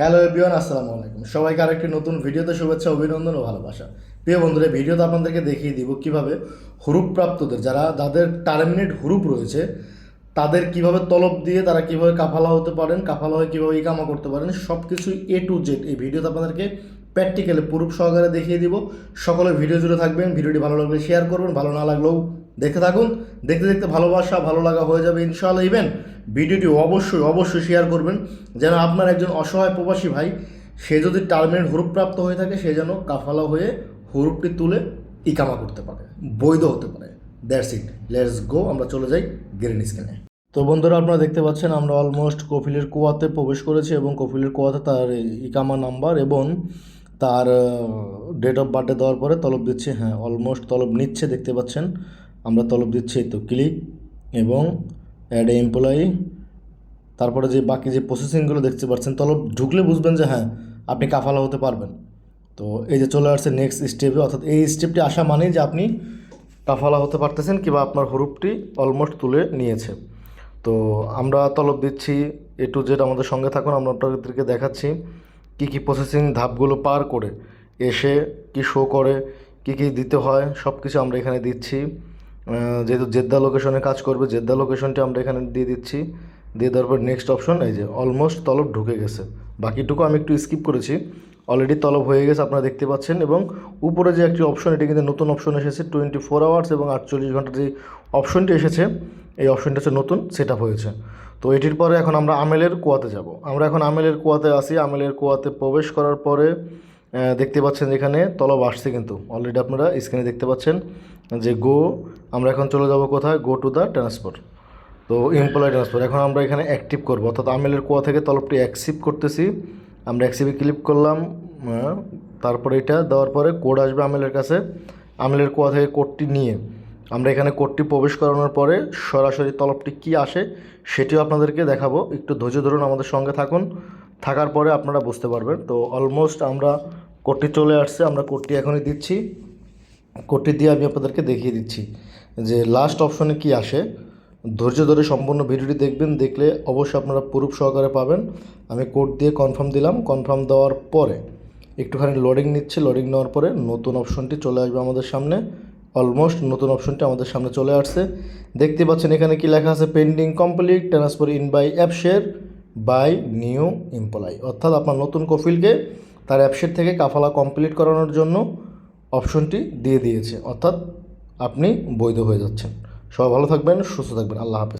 Hello everyone আসসালামু আলাইকুম। সবাইকে আরেকটি নতুন ভিডিওতে শুভেচ্ছা, অভিনন্দন ও ভালোবাসা। প্রিয় বন্ধুরা ভিডিওতে আপনাদেরকে দেখিয়ে দিব কীভাবে হুরুপপ্রাপ্তদের যারা যাদের টার্মিনেট হুরুপ রয়েছে, তাদের কীভাবে তলব দিয়ে তারা কীভাবে কাফালা হতে পারেন, কাফালা হয়ে কীভাবে ইকামা করতে পারেন সব কিছুই এ টু জেড এই ভিডিওতে আপনাদেরকে প্র্যাকটিক্যালি প্রুফ সহকারে দেখিয়ে দিব। সকলে ভিডিও জুড়ে থাকবেন, ভিডিওটি ভালো লাগলে শেয়ার করবেন, ভালো না লাগলেও দেখতে থাকুন। দেখতে দেখতে ভালোবাসা, ভালো লাগা হয়ে যাবে ইনশাআল্লাহ ইভেন ভিডিওটি অবশ্যই অবশ্যই শেয়ার করবেন, যেন আপনার একজন অসহায় প্রবাসী ভাই, সে যদি টার্মিনেট হুরুপপ্রাপ্ত হয়ে থাকে, সে যেন কাফালা হয়ে হুরুপটি তুলে ইকামা করতে পারে, বৈধ হতে পারে। দ্যাটস ইট লেটস গো আমরা চলে যাই গ্রিন স্ক্রিনে তো বন্ধুরা, আপনারা দেখতে পাচ্ছেন, আমরা অলমোস্ট কফিলের কুয়াতে প্রবেশ করেছি এবং কফিলের কুয়াতে তার ইকামা নাম্বার এবং তার ডেট অফ বার্থডে দেওয়ার পরে তলব দিচ্ছে হ্যাঁ অলমোস্ট তলব নিচ্ছে, দেখতে পাচ্ছেন, আমরা তলব দিচ্ছি তো ক্লিক এবং অ্যাড এমপ্লয়ি তারপরে যে বাকি যে প্রসেসিংগুলো দেখতে পাচ্ছেন, তলব ঢুকলে বুঝবেন যে হ্যাঁ আপনি কাফালা হতে পারবেন। তো এই যে চলে আসছে নেক্সট স্টেপে অর্থাৎ এই স্টেপটি আসা মানেই যে আপনি কাফালা হতে পারতেছেন কিংবা আপনার হরুপটি অলমোস্ট তুলে নিয়েছে। তো আমরা তলব দিচ্ছি এ টু জেড আমাদের সঙ্গে থাকুন, আমরা আপনাদেরকে দেখাচ্ছি কী কী প্রসেসিং ধাপগুলো পার করে এসে কি শো করে, কি কি দিতে হয় সব কিছু আমরা এখানে দিচ্ছি। যেহেতু জেদ্দা লোকেশনে কাজ করবে, জেদ্দা লোকেশনটি আমরা এখানে দিয়ে দিচ্ছি। দিয়ে দেওয়ার পর নেক্সট অপশন এই যে অলমোস্ট তলব ঢুকে গেছে। বাকিটুকু আমি একটু স্কিপ করেছি। অলরেডি তলব হয়ে গেছে, আপনারা দেখতে পাচ্ছেন। এবং উপরে যে একটি অপশন এটি কিন্তু নতুন অপশন এসেছে টোয়েন্টি ফোর আওয়ার্স এবং আটচল্লিশ ঘণ্টার যে অপশনটি এসেছে, এই অপশনটা হচ্ছে নতুন সেট হয়েছে। তো এটির পরে এখন আমরা আমেলের কুয়াতে যাব। আমরা এখন আমেলের কুয়াতে আসি। আমেলের কুয়াতে প্রবেশ করার পরে দেখতে পাচ্ছেন যেখানে তলব আসছে কিন্তু। অলরেডি আপনারা স্ক্রিনে দেখতে পাচ্ছেন যে গো আমরা এখন চলে যাব কোথায়? গো টু দ্য ট্রান্সপোর্ট তো এমপ্লয় ট্রান্সফার এখন আমরা এখানে অ্যাক্টিভ করব। অর্থাৎ আমেলের কোয়া থেকে তলবটি অ্যাকসিপ্ট করতেছি। আমরা অ্যাকসিপে ক্লিক করলাম তারপরে এটা দেওয়ার পরে কোড আসবে আমেলের কাছে। আমেলের কোয়া থেকে কোডটি নিয়ে আমরা এখানে কোডটি প্রবেশ করানোর পরে সরাসরি তলবটি কি আসে সেটিও আপনাদেরকে দেখাবো। একটু ধৈর্য ধরুন আমাদের সঙ্গে থাকুন। থাকার পরে আপনারা বুঝতে পারবেন। তো অলমোস্ট আমরা কোডটি চলে আসছে, আমরা কোডটি এখনই দিচ্ছি। কোডটি দিয়ে আমি আপনাদেরকে দেখিয়ে দিচ্ছি যে লাস্ট অপশনে কি আসে। ধৈর্য ধরে সম্পূর্ণ ভিডিওটি দেখবেন, দেখলে অবশ্যই আপনারা প্রুফ সহকারে পাবেন। আমি কোড দিয়ে কনফার্ম দিলাম। কনফার্ম দেওয়ার পরে একটুখানি লোডিং নিচ্ছে। লোডিং নেওয়ার পরে নতুন অপশনটি চলে আসবে আমাদের সামনে। অলমোস্ট নতুন অপশনটি আমাদের সামনে চলে আসছে। দেখতে পাচ্ছেন এখানে কি লেখা আছে? Pending complete transfer in by app share by new employee অর্থাৎ আপনার নতুন কফিলকে তার অ্যাপসের থেকে কাফালা কমপ্লিট করানোর জন্য অপশনটি দিয়ে দিয়েছে। অর্থাৎ আপনি বৈধ হয়ে যাচ্ছেন। সবাই ভালো থাকবেন, সুস্থ থাকবেন। আল্লাহ হাফেজ।